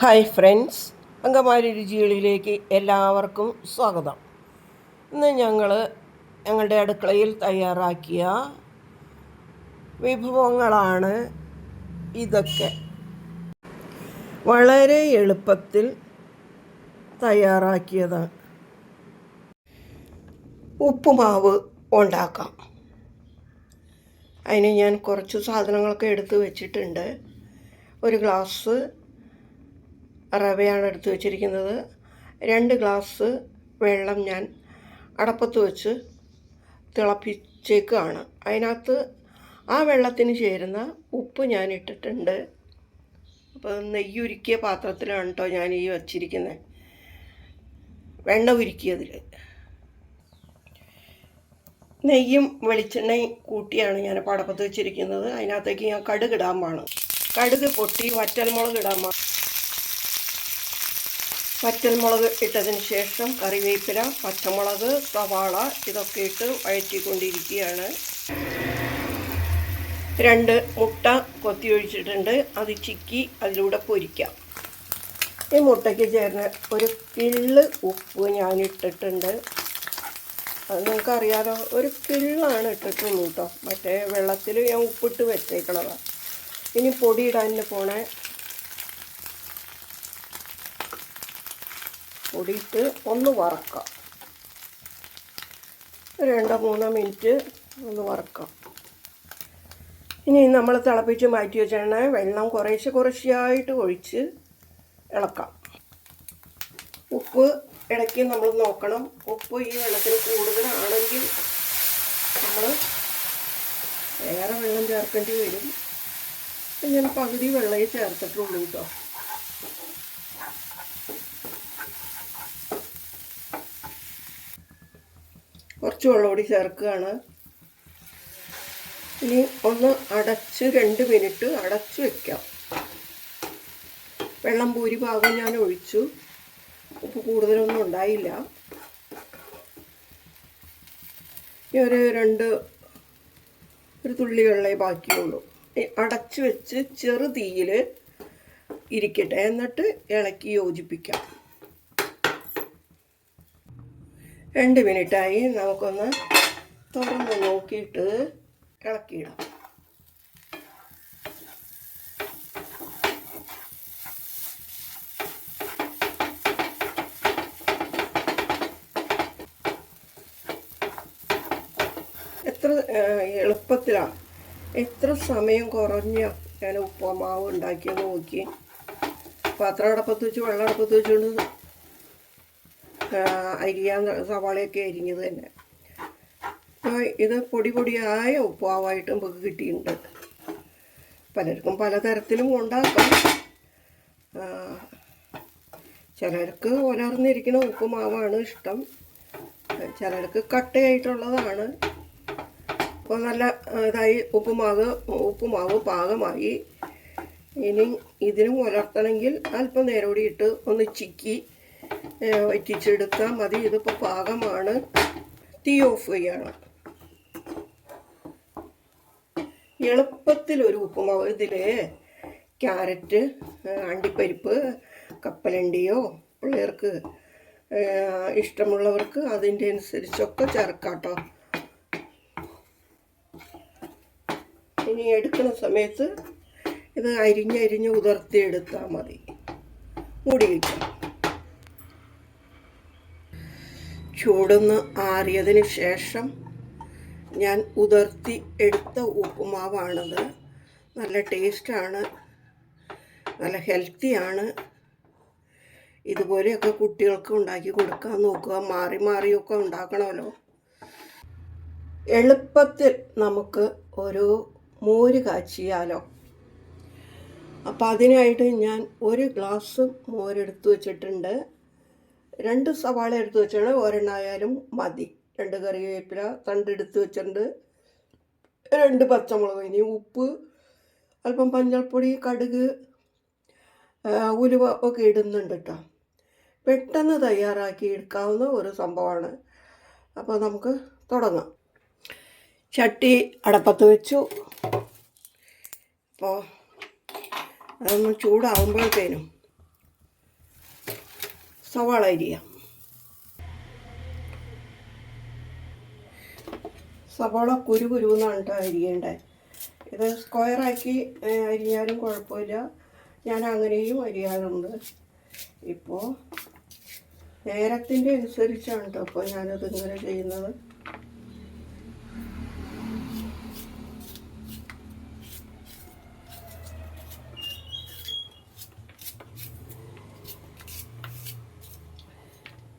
Hi friends Angamaly രുചികളിലേക്ക് എല്ലാവർക്കും സ്വാഗതം. ഇന്ന് ഞങ്ങൾ ഞങ്ങളുടെ അടുക്കളയിൽ തയ്യാറാക്കിയ വിഭവങ്ങളാണ് ഇതൊക്കെ. വളരെ എളുപ്പത്തിൽ തയ്യാറാക്കിയത് ഉപ്പുമാവ് ഉണ്ടാക്കാം. അതിന് ഞാൻ കുറച്ച് സാധനങ്ങളൊക്കെ എടുത്ത് വെച്ചിട്ടുണ്ട്. ഒരു ഗ്ലാസ് റവയാണ് എടുത്ത് വച്ചിരിക്കുന്നത്. രണ്ട് ഗ്ലാസ് വെള്ളം ഞാൻ അടപ്പത്ത് വെച്ച് തിളപ്പിച്ചേക്കുകയാണ് അതിനകത്ത് ആ വെള്ളത്തിന് ചേരുന്ന ഉപ്പ് ഞാൻ ഇട്ടിട്ടുണ്ട്. അപ്പോൾ നെയ്യ് ഉരുക്കിയ പാത്രത്തിലാണ് കേട്ടോ ഞാൻ ഈ വച്ചിരിക്കുന്നത് വെണ്ണ ഉരുക്കിയതിൽ. നെയ്യും വെളിച്ചെണ്ണയും കൂട്ടിയാണ് ഞാൻ പടപ്പത്ത് വെച്ചിരിക്കുന്നത്. അതിനകത്തേക്ക് ഞാൻ കടുക് ഇടാൻ പാണ് കടുക് പൊട്ടി വറ്റൽമുളക് ഇടാൻ വേണം വറ്റൽമുളക് ഇട്ടതിന് ശേഷം കറിവേപ്പില പച്ചമുളക് സവാള ഇതൊക്കെ ഇട്ട് വഴറ്റിക്കൊണ്ടിരിക്കുകയാണ്. രണ്ട് മുട്ട കൊത്തി ഒഴിച്ചിട്ടുണ്ട് അത് ചിക്കി അതിലൂടെ പൊരിക്കാം. ഈ മുട്ടയ്ക്ക് ചേർന്ന് ഒരു കിള്ള് ഉപ്പ് ഞാൻ ഇട്ടിട്ടുണ്ട്. അത് നിങ്ങൾക്കറിയാലോ ഒരു കിള്ളാണ് ഇട്ടിട്ടുള്ളൂ കേട്ടോ മറ്റേ വെള്ളത്തിൽ ഞാൻ ഉപ്പിട്ട് വെച്ചേക്കണതാണ് ഇനി പൊടി പോണേ. പൊടിയിട്ട് ഒന്ന് വറക്കാം. രണ്ടോ മൂന്നോ മിനിറ്റ് ഒന്ന് വറക്കാം. ഇനി നമ്മൾ തിളപ്പിച്ച് മാറ്റി വെച്ചാണ് വെള്ളം കുറേശ്ശെ കുറേശ്ശെയായിട്ട് ഒഴിച്ച് ഇളക്കാം. ഉപ്പ് ഇടയ്ക്ക് നമ്മൾ നോക്കണം. ഉപ്പ് ഈ വെള്ളത്തിന് കൂടുതലാണെങ്കിൽ നമ്മൾ വേറെ വെള്ളം ചേർക്കേണ്ടി വരും. ഞാൻ പകുതി വെള്ളമേ ചേർത്തിട്ടുള്ളൂ കേട്ടോ. കുറച്ച് വെള്ളം കൂടി ചേർക്കുകയാണ്. ഇനി ഒന്ന് അടച്ച് രണ്ട് മിനിറ്റ് അടച്ച് വെക്കാം. വെള്ളം ഭൂരിഭാഗം ഞാൻ ഒഴിച്ചു. ഉപ്പ് കൂടുതലൊന്നും ഉണ്ടായില്ല. ഇനി ഒരു രണ്ട് ഒരു തുള്ളി വെള്ളമേ ബാക്കിയുള്ളൂ. അടച്ചു വെച്ച് ചെറു തീയിൽ ഇരിക്കട്ടെ. എന്നിട്ട് ഇളക്കി യോജിപ്പിക്കാം. രണ്ട് മിനിറ്റായി നമുക്കൊന്ന് തുറന്ന് നോക്കിയിട്ട് ഇളക്കിയിടാം. എത്ര എളുപ്പത്തിലാണ്. എത്ര സമയം കുറഞ്ഞ ഞാൻ ഉപ്പുമാവ് ഉണ്ടാക്കിയെന്ന് നോക്കി. പാത്രം അടപ്പത്ത് വെച്ച് വെള്ളം അടപ്പത്ത് വെച്ചുകൊണ്ട് അരിയാൻ സവാളയൊക്കെ അരിഞ്ഞത് തന്നെ. ഇത് പൊടി പൊടിയായ ഉപ്പാവായിട്ട് നമുക്ക് കിട്ടിയിട്ടുണ്ട്. പലർക്കും പലതരത്തിലും ഉണ്ടാക്കാം. ചിലർക്ക് ഉലർന്നിരിക്കുന്ന ഉപ്പുമാവാണ് ഇഷ്ടം. ചിലർക്ക് കട്ടയായിട്ടുള്ളതാണ്. അപ്പോൾ നല്ല ഇതായി ഉപ്പുമാവ് ഉപ്പുമാവ് പാകമായി. ഇനി ഇതിനും ഉലർത്തണമെങ്കിൽ അല്പം നേരം കൂടി ഇട്ട് ഒന്ന് ചിക്കി വറ്റിച്ചെടുത്താൽ മതി. ഇതിപ്പോൾ പാകമാണ്. തീ ഓഫ് ചെയ്യണം എളുപ്പത്തിൽ ഒരു ഉപ്പുമാവ് ഇതിൽ ക്യാരറ്റ് അണ്ടിപ്പരിപ്പ് കപ്പലണ്ടിയോ പിള്ളേർക്ക് ഇഷ്ടമുള്ളവർക്ക് അതിന്റെ അനുസരിച്ചൊക്കെ ചേർക്കാട്ടോ. ഇനി എടുക്കുന്ന സമയത്ത് ഇത് അരിഞ്ഞരിഞ്ഞ് ഉതിർത്തിയെടുത്താൽ മതി. മൂടി വയ്ക്കാം ചൂടൊന്ന് ആറിയതിന് ശേഷം ഞാൻ ഉതിർത്തി എടുത്ത ഉപ്പുമാവാണത്. നല്ല ടേസ്റ്റാണ്. നല്ല ഹെൽത്തിയാണ്. ഇതുപോലെയൊക്കെ കുട്ടികൾക്ക് ഉണ്ടാക്കി കൊടുക്കാൻ നോക്കുക. മാറി മാറിയൊക്കെ ഉണ്ടാക്കണമല്ലോ. എളുപ്പത്തിൽ നമുക്ക് ഒരു മോര് കാച്ചിയാലോ. അപ്പോൾ അതിനായിട്ട് ഞാൻ ഒരു ഗ്ലാസ് മോരെടുത്ത് വെച്ചിട്ടുണ്ട്. രണ്ട് സവാള എടുത്ത് വെച്ചാണ് ഒരെണ്ണായാലും മതി. രണ്ട് കറിവേപ്പില തണ്ടെടുത്ത് വെച്ചിട്ടുണ്ട്. രണ്ട് പച്ചമുളക് ഇനി ഉപ്പ് അല്പം മഞ്ഞൾപ്പൊടി കടുക് ഉലുവ ഒക്കെ ഇടുന്നുണ്ട് കേട്ടോ. പെട്ടെന്ന് തയ്യാറാക്കി എടുക്കാവുന്ന ഒരു സംഭവമാണ്. അപ്പോൾ നമുക്ക് തുടങ്ങാം. ചട്ടി അടപ്പത്ത് വെച്ചു. അപ്പോൾ അതൊന്ന് ചൂടാവുമ്പോഴത്തേനും സവാള അരിയാം. സവാള കുരു കുരുന്നാണ് കേട്ടോ അരിയേണ്ടത് ഇത് സ്ക്വയറാക്കി അരിഞ്ഞാലും കുഴപ്പമില്ല. ഞാൻ അങ്ങനെയും അരിയാറുണ്ട്. ഇപ്പോൾ നേരത്തിന്റെ അനുസരിച്ചാണ് കേട്ടോ അപ്പോൾ ഞാനത് ഇങ്ങനെ ചെയ്യുന്നത്.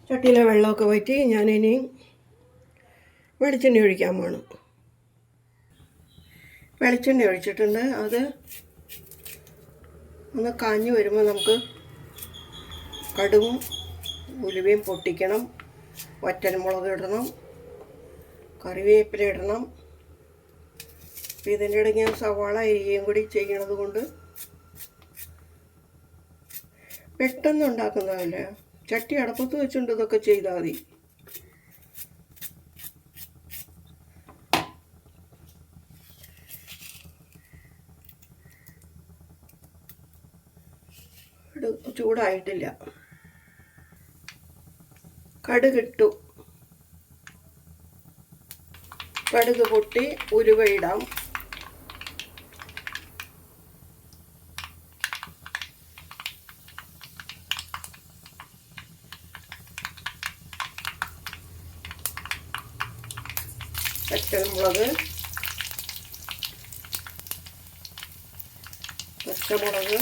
ചട്ടിയിലെ വെള്ളമൊക്കെ വറ്റി ഞാനിനി വെളിച്ചെണ്ണ ഒഴിക്കാൻ പോണം. വെളിച്ചെണ്ണ ഒഴിച്ചിട്ടുണ്ട്. അത് ഒന്ന് കാഞ്ഞു വരുമ്പോൾ നമുക്ക് കടുവും ഉലുവയും പൊട്ടിക്കണം. വറ്റൽമുളക് ഇടണം. കറിവേപ്പില ഇടണം. അപ്പം ഇതിന്റെ ഇടയ്ക്ക് ഞാൻ സവാള അരിയും കൂടി ചെയ്യണത് കൊണ്ട് പെട്ടെന്ന് ഉണ്ടാക്കുന്നതല്ലേ? ചട്ടി അടപ്പത്ത് വെച്ചുകൊണ്ട് ഇതൊക്കെ ചെയ്താൽ മതി. ചൂടായിട്ടില്ല. കടുകിട്ടു കടുക് പൊട്ടി ഉലുവ ഇടാം പച്ചമുളക് പച്ചമുളക്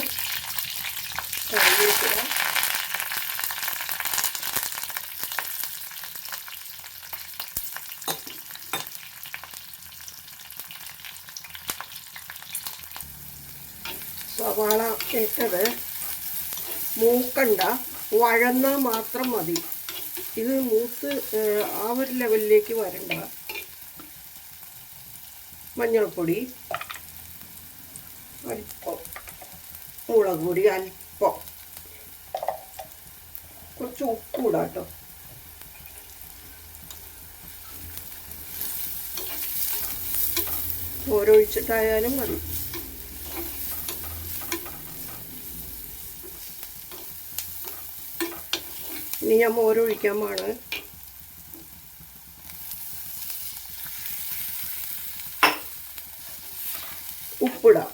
കറിവേപ്പില സവാള ഇട്ടത് മൂക്കണ്ട വഴന്നാൽ മാത്രം മതി. ഇത് മൂത്ത് ആ ഒരു ലെവലിലേക്ക് വരണ്ട. മഞ്ഞൾപ്പൊടി അല്പം മുളക് പൊടി അല്പം കുറച്ച് ഉപ്പ് ഇടാം ഓരൊഴിച്ചിട്ടായാലും മതി. ഇനി ഞാൻ മോരൊഴിക്കാൻ പാണ് ഉപ്പിടാം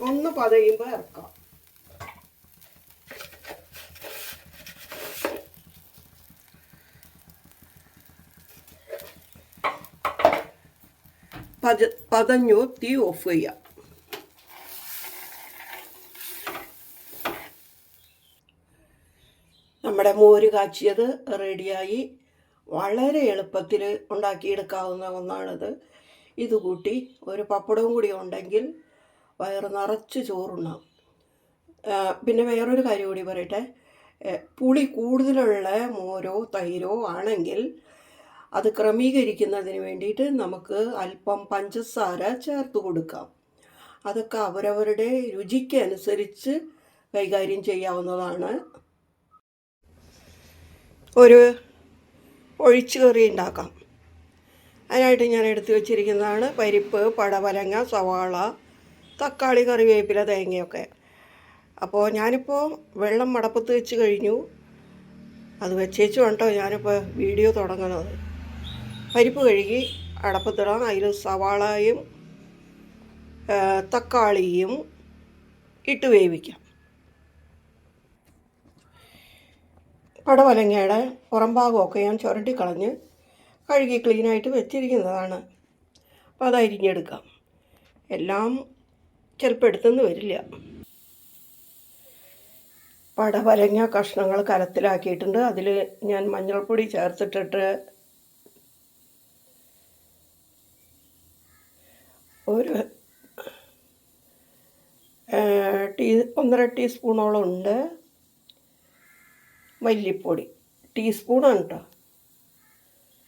ഒന്ന് പതയുമ്പോൾ ഇറക്കാം. പത പതഞ്ഞു തീ ഓഫ് ചെയ്യാം. നമ്മുടെ മോര് കാച്ചിയത് റെഡിയായി. വളരെ എളുപ്പത്തിൽ ഉണ്ടാക്കിയെടുക്കാവുന്ന ഒന്നാണിത്. ഇത് കൂട്ടി ഒരു പപ്പടവും കൂടി ഉണ്ടെങ്കിൽ വയറ് നിറച്ച് ചോറുണ്ണാം. പിന്നെ വേറൊരു കാര്യം കൂടി പറയട്ടെ. പുളി കൂടുതലുള്ള മോരോ തൈരോ ആണെങ്കിൽ അത് ക്രമീകരിക്കുന്നതിന് വേണ്ടിയിട്ട് നമുക്ക് അല്പം പഞ്ചസാര ചേർത്ത് കൊടുക്കാം. അതൊക്കെ അവരവരുടെ രുചിക്കനുസരിച്ച് കൈകാര്യം ചെയ്യാവുന്നതാണ്. ഒരു ഒഴിച്ചു കറി ഉണ്ടാക്കാം. അതിനായിട്ട് ഞാൻ എടുത്തു വച്ചിരിക്കുന്നതാണ് പരിപ്പ് പടവലങ്ങ സവാള തക്കാളി കറിവേപ്പില തേങ്ങയൊക്കെ. അപ്പോൾ ഞാനിപ്പോൾ വെള്ളം മടപ്പത്ത് വെച്ച് കഴിഞ്ഞു. അത് വെച്ചേച്ചു കേട്ടോ ഞാനിപ്പോൾ വീഡിയോ തുടങ്ങുന്നത്. പരിപ്പ് കഴുകി അടപ്പത്തിടാം. അതിൽ സവാളയും തക്കാളിയും ഇട്ട് വേവിക്കാം. പടവലങ്ങയുടെ പുറം ഭാഗമൊക്കെ ഞാൻ ചുരണ്ടിക്കളഞ്ഞ് കഴുകി ക്ലീനായിട്ട് വെച്ചിരിക്കുന്നതാണ്. അപ്പോൾ അത് അരിഞ്ഞെടുക്കാം. എല്ലാം ചിലപ്പോൾ എടുത്തെന്ന് വരില്ല. പടവരങ്ങ കഷ്ണങ്ങൾ കലത്തിലാക്കിയിട്ടുണ്ട് അതിൽ ഞാൻ മഞ്ഞൾപ്പൊടി ചേർത്തിട്ടിട്ട് ഒരു ടീ ഒന്നര ടീസ്പൂണോളം ഉണ്ട് മല്ലിപ്പൊടി. ടീസ്പൂണാണ് കേട്ടോ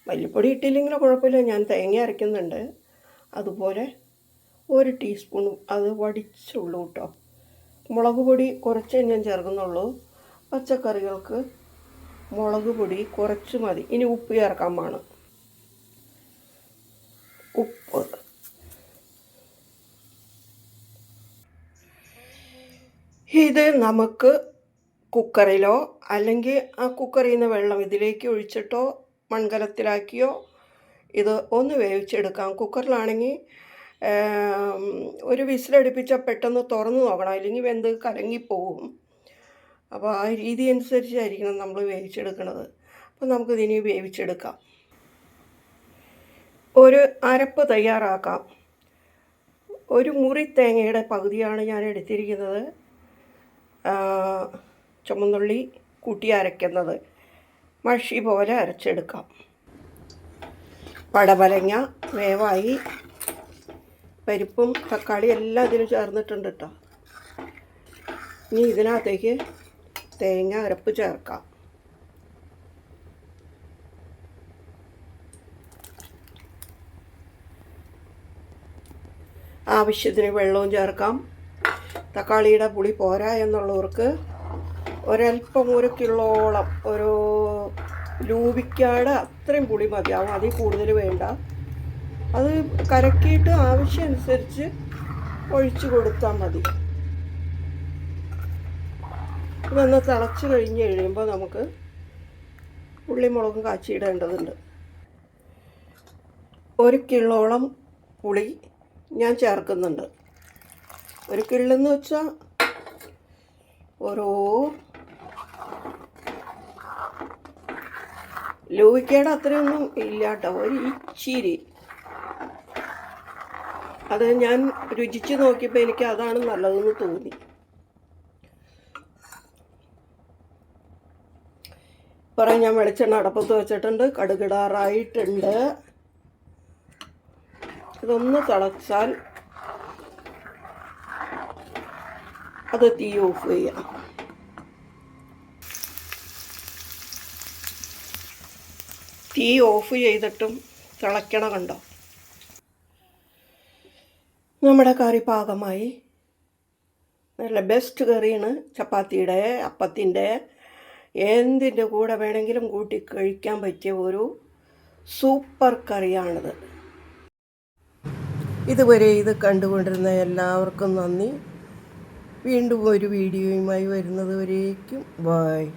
മല്ലിപ്പൊടി ഇട്ടില്ലെങ്കിലും കുഴപ്പമില്ല. ഞാൻ തേങ്ങ അരയ്ക്കുന്നുണ്ട്. അതുപോലെ ഒരു ടീസ്പൂണും അത് വടിച്ചുള്ളൂ കേട്ടോ മുളക് പൊടി കുറച്ചേ ഞാൻ ചേർക്കുന്നുള്ളൂ. പച്ചക്കറികൾക്ക് മുളക് പൊടി കുറച്ച് മതി. ഇനി ഉപ്പ് ചേർക്കാൻ വേണം ഉപ്പ്. ഇത് നമുക്ക് കുക്കറിലോ അല്ലെങ്കിൽ ആ കുക്കറിൽ നിന്ന് വെള്ളം ഇതിലേക്ക് ഒഴിച്ചിട്ടോ മൺകലത്തിലാക്കിയോ ഇത് ഒന്ന് വേവിച്ചെടുക്കാം. കുക്കറിലാണെങ്കിൽ ഒരു വിസിലടുപ്പിച്ചാൽ പെട്ടെന്ന് തുറന്ന് നോക്കണം. അല്ലെങ്കിൽ വെന്ത് കലങ്ങിപ്പോകും അപ്പോൾ ആ രീതി അനുസരിച്ചായിരിക്കണം നമ്മൾ വേവിച്ചെടുക്കുന്നത് അപ്പോൾ നമുക്കിതിനി വേവിച്ചെടുക്കാം. ഒരു അരപ്പ് തയ്യാറാക്കാം. ഒരു മുറി തേങ്ങയുടെ പകുതിയാണ് ഞാൻ എടുത്തിരിക്കുന്നത്. ചുമന്നുള്ളി കൂട്ടി അരയ്ക്കുന്നത് മഷി പോലെ അരച്ചെടുക്കാം. പടവലങ്ങ വേവായി. പരിപ്പും തക്കാളി എല്ലാം ഇതിന് ചേർന്നിട്ടുണ്ട് കേട്ടോ ഇനി ഇതിനകത്തേക്ക് തേങ്ങ അരപ്പ് ചേർക്കാം. ആവശ്യത്തിന് വെള്ളവും ചേർക്കാം. തക്കാളിയുടെ പുളി പോരാ എന്നുള്ളവർക്ക് ഒരല്പം ഒരു കിലോളം ഒരു ലൂപിക്കാട് അത്രയും പുളി മതിയാവും. അതിൽ കൂടുതൽ വേണ്ട. അത് കരക്കിയിട്ട് ആവശ്യമനുസരിച്ച് ഒഴിച്ചു കൊടുത്താൽ മതി. ഇതൊന്ന് തിളച്ച് കഴിഞ്ഞ് കഴിയുമ്പോൾ നമുക്ക് ഉള്ളിമുളകും കാച്ചിയിടേണ്ടതുണ്ട് ഒരു കിലോളം പുളി ഞാൻ ചേർക്കുന്നുണ്ട്. ഒരു കിള്ളെന്ന് വെച്ചാൽ ഓരോ ലൂവിക്കയുടെ അത്രയൊന്നും ഇല്ല കേട്ടോ ഒരു ഇച്ചിരി. അത് ഞാൻ രുചിച്ച് നോക്കിയപ്പോൾ എനിക്ക് അതാണ് നല്ലതെന്ന് തോന്നി. പറയാം ഞാൻ വെളിച്ചെണ്ണ അടപ്പത്ത് വെച്ചിട്ടുണ്ട് കടുകിടാറായിട്ടുണ്ട്. ഇതൊന്ന് തിളച്ചാൽ അത് തീ ഓഫ് ചെയ്യാം. തീ ഓഫ് ചെയ്തിട്ടും തിളയ്ക്കണ കണ്ടോ? നമ്മുടെ കറി പാകമായി. നല്ല ബെസ്റ്റ് കറിയാണ്. ചപ്പാത്തിയുടെ അപ്പത്തിന്റെ എന്തിന്റെ കൂടെ വേണമെങ്കിലും കൂട്ടി കഴിക്കാൻ പറ്റിയ ഒരു സൂപ്പർ കറിയാണിത്. ഇതുവരെ ഇത് കണ്ടുകൊണ്ടിരുന്ന എല്ലാവർക്കും നന്ദി. വീണ്ടും ഒരു വീഡിയോയുമായി വരുന്നത് വരേക്കും ബായ്